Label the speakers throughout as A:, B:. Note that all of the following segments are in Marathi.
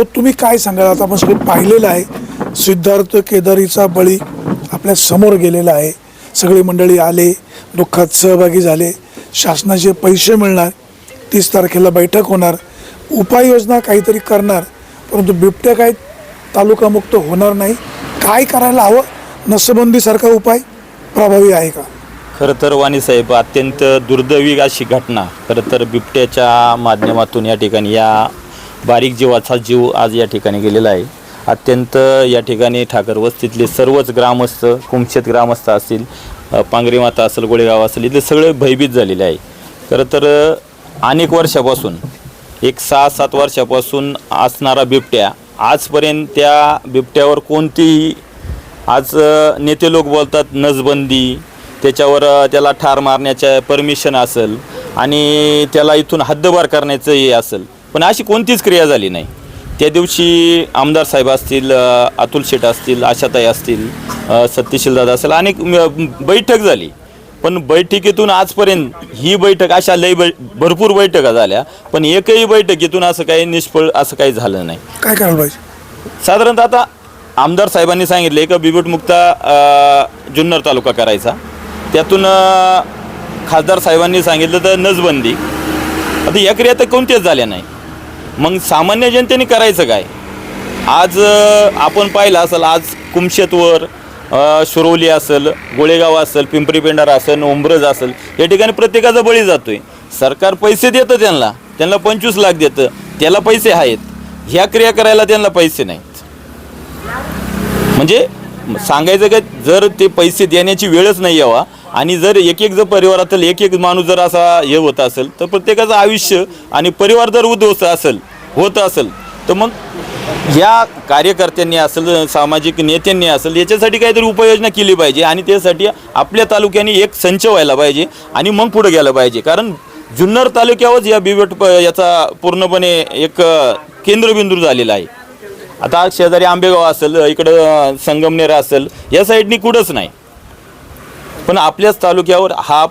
A: भाऊ तुम्ही काय सांगाल? आता आपण सगळं पाहिलेलं आहे. सिद्धार्थ केदारीचा बळी आपल्यासमोर गेलेला आहे. सगळी मंडळी आले दुःखात सहभागी झाले. शासनाचे पैसे मिळणार. तीस तारखेला बैठक होणार. उपाययोजना काहीतरी करणार. परंतु बिबट्या काय तालुकामुक्त होणार नाही. काय करायला हवं? नसबंदीसारखा उपाय प्रभावी आहे का?
B: खरं तर वाणीसाहेब अत्यंत दुर्दैवी अशी घटना. खरं तर बिबट्याच्या माध्यमातून या ठिकाणी या बारीक जीवाचा जीव आज या ठिकाणी गेलेला आहे. अत्यंत या ठिकाणी ठाकर वस्तीतले सर्वच ग्रामस्थ कुमशेत ग्रामस्थ असतील पांगरी माता असेल गोळेगाव असेल इथले सगळे भयभीत झालेले आहे. खरं तर अनेक वर्षापासून एक सहा सात वर्षापासून असणारा बिबट्या आजपर्यंत त्या बिबट्यावर कोणतीही आज नेते लोक बोलतात नसबंदी त्याच्यावर त्याला ठार मारण्याच्या परमिशन असेल आणि त्याला इथून हद्दबार करण्याचं हे असेल. पण अशी कोणतीच क्रिया झाली नाही. त्या दिवशी आमदार साहेब असतील अतुल शेठ असतील आशाताई असतील अ, सत्यशील दादा असेल अनेक बैठक झाली. पण बैठकीतून आजपर्यंत ही बैठक अशा लय बै भरपूर बैठका झाल्या पण एकही बैठकीतून असं काही निष्फळ असं काही झालं नाही.
A: काय करायला पाहिजे?
B: साधारणतः आता आमदार साहेबांनी सांगितले का बिबटमुक्ता जुन्नर तालुका करायचा. त्यातून खासदार साहेबांनी सांगितलं तर नसबंदी. आता या क्रिया तर कोणत्याच झाल्या नाही. मग सामान्य जनतेने करायचं काय? आज आपण पाहिलं असेल आज कुमशेतवर शिरोली असेल गोळेगाव असेल पिंपरी पेंढारा असेल उंबरज असेल या ठिकाणी प्रत्येकाचा बळी जातोय. सरकार पैसे देतं त्यांना. त्यांना पंचवीस लाख देतं. त्याला पैसे आहेत. ह्या क्रिया करायला त्यांना पैसे नाहीत. म्हणजे सांगायचं काय जर ते पैसे देण्याची वेळच नाही यावा आणि जर एक एक जर परिवारातील एक एक माणूस जर असा हे होत असेल तर प्रत्येकाचं आयुष्य आणि परिवार जर उद्ध्वस्त असेल होत असेल तर मग या कार्यकर्त्यांनी असेल सामाजिक नेत्यांनी असेल याच्यासाठी काहीतरी उपाययोजना केली पाहिजे आणि त्यासाठी आपल्या तालुक्याने एक संच व्हायला पाहिजे आणि मग पुढे गेलं पाहिजे. कारण जुन्नर तालुक्यावरच या बिबट प- याचा पूर्णपणे एक केंद्रबिंदू झालेला आहे. आता शेजारी आंबेगाव असेल इकडं संगमनेर असेल या साईडनी कुठंच नाही. पण आपल्याच तालुक्यावर हा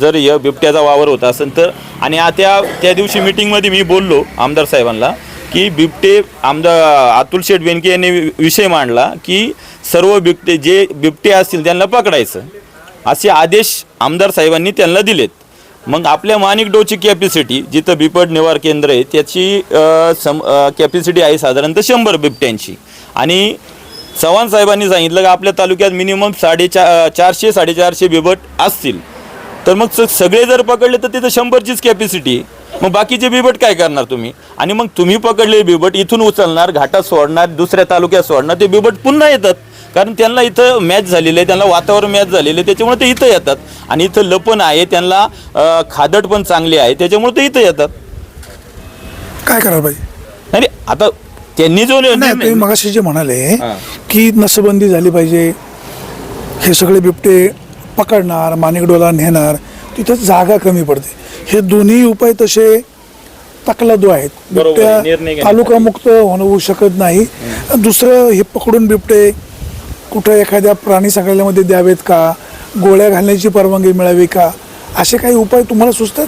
B: जर या बिबट्याचा वावर होता असेल तर आणि आ- त्या त्या दिवशी मिटिंगमध्ये मी बोललो आमदार साहेबांना की बिबटे आमदार अतुल शेठ बेनके यांनी वि- विषय मांडला की सर्व बिबटे जे बिबटे असतील त्यांना पकडायचं. असे आदेश आमदार साहेबांनी त्यांना दिलेत. मग आपल्या माणिक डोची कॅपॅसिटी जिथं बिपट निवार केंद्र आहे त्याची सम कॅपॅसिटी आहे साधारणतः शंभर बिबट्यांची. आणि चव्हाण साहेबांनी सांगितलं की आपल्या तालुक्यात मिनिमम साडेचार चारशे साडेचारशे बिबट असतील. तर मग स- सगळे जर पकडले तर तिथं शंभरचीच कॅपॅसिटी मग बाकीचे बिबट काय करणार तुम्ही? आणि मग तुम्ही पकडले बिबट इथून उचलणार घाटात सोडणार दुसऱ्या तालुक्यात सोडणार ते बिबट पुन्हा येतात. कारण त्यांना इथं मॅच झालेलं आहे त्यांना वातावरण मॅच झालेलं आहे त्याच्यामुळे ते इथं येतात. आणि इथं लपण आहे त्यांना अ, खादड पण चांगली आहे त्याच्यामुळे ते इथं येतात.
A: काय करायला पाहिजे
B: आणि आता त्यांनी जो
A: नाही तुम्ही मगाशी जे म्हणाले
B: हां.
A: की नसबंदी झाली पाहिजे हे सगळे बिबटे पकडणार माणिकडोला नेणार तिथं जागा कमी पडते. हे दोन्ही उपाय तसे तकलादू आहेत. बिबट्या. तालुकामुक्त होणं होऊ शकत नाही. दुसरं हे पकडून बिबटे कुठं एखाद्या प्राणी संग्रहालयामध्ये द्यावेत का? गोळ्या घालण्याची परवानगी मिळावी का? असे काही उपाय तुम्हाला सुचतात?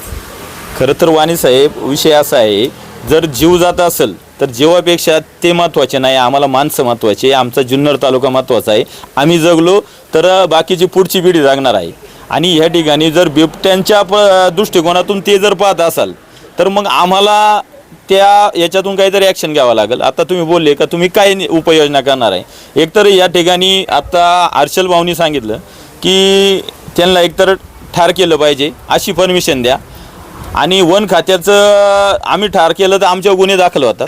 B: खरं तर वाणी साहेब विषय असा आहे जर जीव जात असेल तर जीवापेक्षा ते महत्त्वाचे नाही आम्हाला माणसं महत्त्वाचे आमचा जुन्नर तालुका महत्त्वाचा आहे. आम्ही जगलो तर बाकीची पुढची पिढी जागणार आहे. आणि ह्या ठिकाणी जर बिबट्यांच्या प दृष्टिकोनातून ते जर पाहत असाल तर मग आम्हाला त्या याच्यातून काहीतरी ॲक्शन घ्यावं लागेल. आता तुम्ही बोलले का तुम्ही काय उपाययोजना करणार आहे? एकतर या ठिकाणी आता हर्षल भाऊनी सांगितलं की त्यांना एकतर ठार केलं पाहिजे अशी परमिशन द्या. आणि वन खात्याचं आम्ही ठार केलं तर आमच्यावर गुन्हे दाखल होतात.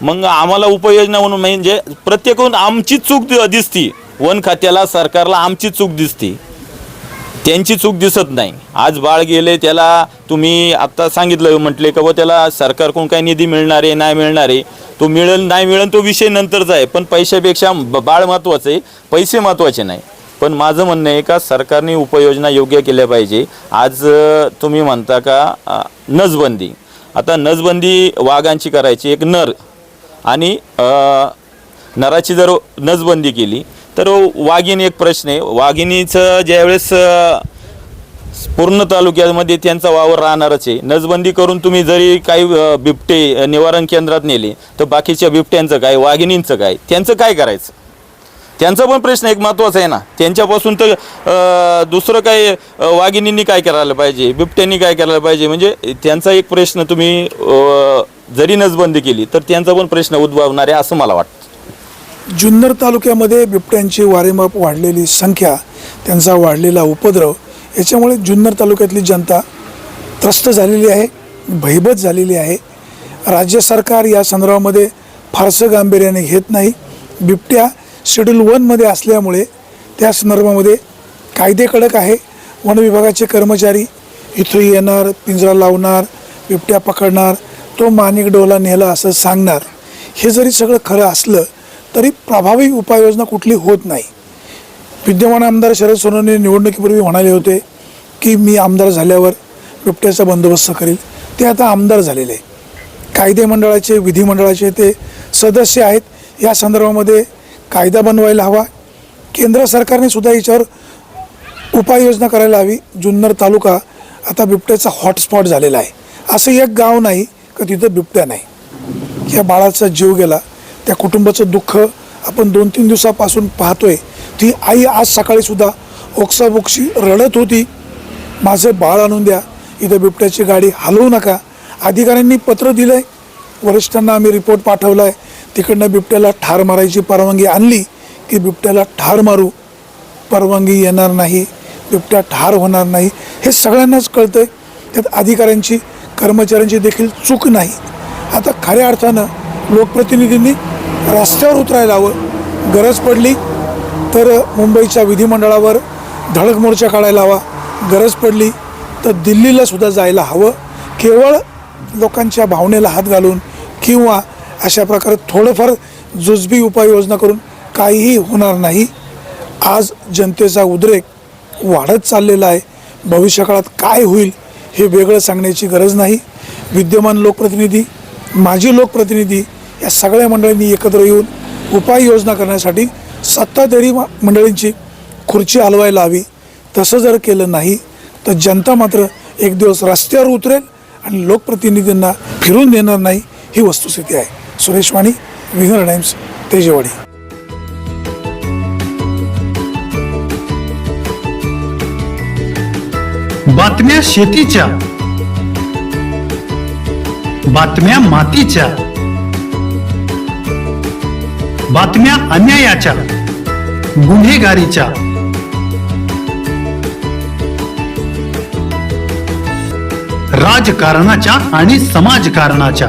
B: मग आम्हाला उपाययोजना म्हणून म्हणजे प्रत्येकून आमची चूक दिसती. वन खात्याला सरकारला आमची चूक दिसती. त्यांची चूक दिसत नाही. आज बाळ गेले त्याला तुम्ही आत्ता सांगितलं म्हटले का व त्याला सरकारकडून काही निधी मिळणार आहे नाही मिळणार आहे. तो मिळेल नाही मिळेल तो विषय नंतरचा आहे. पण पैशापेक्षा बाळ महत्त्वाचं आहे. पैसे महत्त्वाचे नाही. पण माझं म्हणणं आहे का सरकारने उपाययोजना योग्य केल्या पाहिजे. आज तुम्ही म्हणता का नजबंदी नसबंदी. आता नसबंदी वाघांची करायची एक नर. आणि नराची जर नसबंदी केली तर वाघीण एक प्रश्न आहे. वाघिणीचं ज्यावेळेस पूर्ण तालुक्यामध्ये त्यांचा वावर राहणारच आहे. नसबंदी करून तुम्ही जरी काही बिबटे निवारण केंद्रात नेले तर बाकीच्या बिबट्यांचं काय वाघिणींचं काय त्यांचं काय करायचं? त्यांचा पण प्रश्न एक महत्त्वाचा आहे ना. त्यांच्यापासून तर दुसरं काय वाघिणींनी काय करायला पाहिजे? बिबट्यांनी काय करायला पाहिजे? म्हणजे त्यांचा एक प्रश्न तुम्ही जरी नजबंदी केली तर त्यांचा पण प्रश्न उद्भवणार आहे असं मला वाटतं.
A: जुन्नर तालुक्यामध्ये बिबट्यांची वारेमाप वाढलेली संख्या त्यांचा वाढलेला उपद्रव याच्यामुळे जुन्नर तालुक्यातली जनता त्रस्त झालेली आहे भयभत झालेली आहे. राज्य सरकार या संदर्भामध्ये फारसं गांभीर्याने घेत नाही. बिबट्या शेड्यूल वनमध्ये असल्यामुळे त्या संदर्भामध्ये कायदे कडक आहे. वन विभागाचे कर्मचारी इथं येणार पिंजरा लावणार बिबट्या पकडणार तो मानिक डोला नेला असं सांगणार. हे जरी सगळं खरं असलं तरी प्रभावी उपाययोजना कुठली होत नाही. विद्यमान आमदार शरद सोनवणे निवडणुकीपूर्वी म्हणाले होते की मी आमदार झाल्यावर बिबट्याचा बंदोबस्त करेल. ते आता आमदार झालेले. आहे कायदे मंडळाचे विधिमंडळाचे ते सदस्य आहेत. या संदर्भामध्ये कायदा बनवायला हवा. केंद्र सरकारने सुद्धा याच्यावर उपाययोजना करायला हवी. जुन्नर तालुका आता बिबट्याचा हॉटस्पॉट झालेला आहे. असं एक गाव नाही का तिथं बिबट्या नाही. या बाळाचा जीव गेला. त्या कुटुंबाचं दुःख आपण दोन तीन दिवसापासून पाहतोय. ती आई आज सकाळीसुद्धा ओक्साबोक्षी ओक्साबोक्शी रडत होती. माझं बाळ आणून द्या. इथं बिबट्याची गाडी हलवू नका. अधिकाऱ्यांनी पत्र दिलं आहे वरिष्ठांना आम्ही रिपोर्ट पाठवला आहे तिकडनं बिबट्याला ठार मारायची परवानगी आणली की बिबट्याला ठार मारू परवानगी येणार नाही बिबट्या ठार होणार नाही. हे सगळ्यांनाच कळतं आहे त्यात अधिकाऱ्यांची कर्मचाऱ्यांची देखील चूक नाही. आता खऱ्या अर्थानं लोकप्रतिनिधींनी रस्त्यावर उतरायला हवं. गरज पडली तर मुंबईच्या विधिमंडळावर धडक मोर्चा काढायला हवा. गरज पडली तर दिल्लीला सुद्धा जायला हवं. केवळ लोकांच्या भावनेला हात घालून किंवा अशा प्रकारे थोडंफार जुजबी उपाययोजना करून काहीही होणार नाही. आज जनतेचा उद्रेक वाढत चाललेला आहे. भविष्यकाळात काय होईल हे वेगळं सांगण्याची गरज नाही. विद्यमान लोकप्रतिनिधी माजी लोकप्रतिनिधी या सगळ्या मंडळींनी एकत्र येऊन उपाययोजना करण्यासाठी सत्ताधारी मंडळींची खुर्ची हलवायला हवी. तसं जर केलं नाही तर जनता मात्र एक दिवस रस्त्यावर उतरेल आणि लोकप्रतिनिधींना फिरून देणार नाही ही वस्तुस्थिती आहे. सुरेश वाणी विघ्न टाइम्स तेजेवाडी.
C: बातम्या शेतीच्या बातम्या मातीच्या बातम्या अन्यायाच्या गुन्हेगारीच्या. राजकारणाच्या आणि समाजकारणाच्या.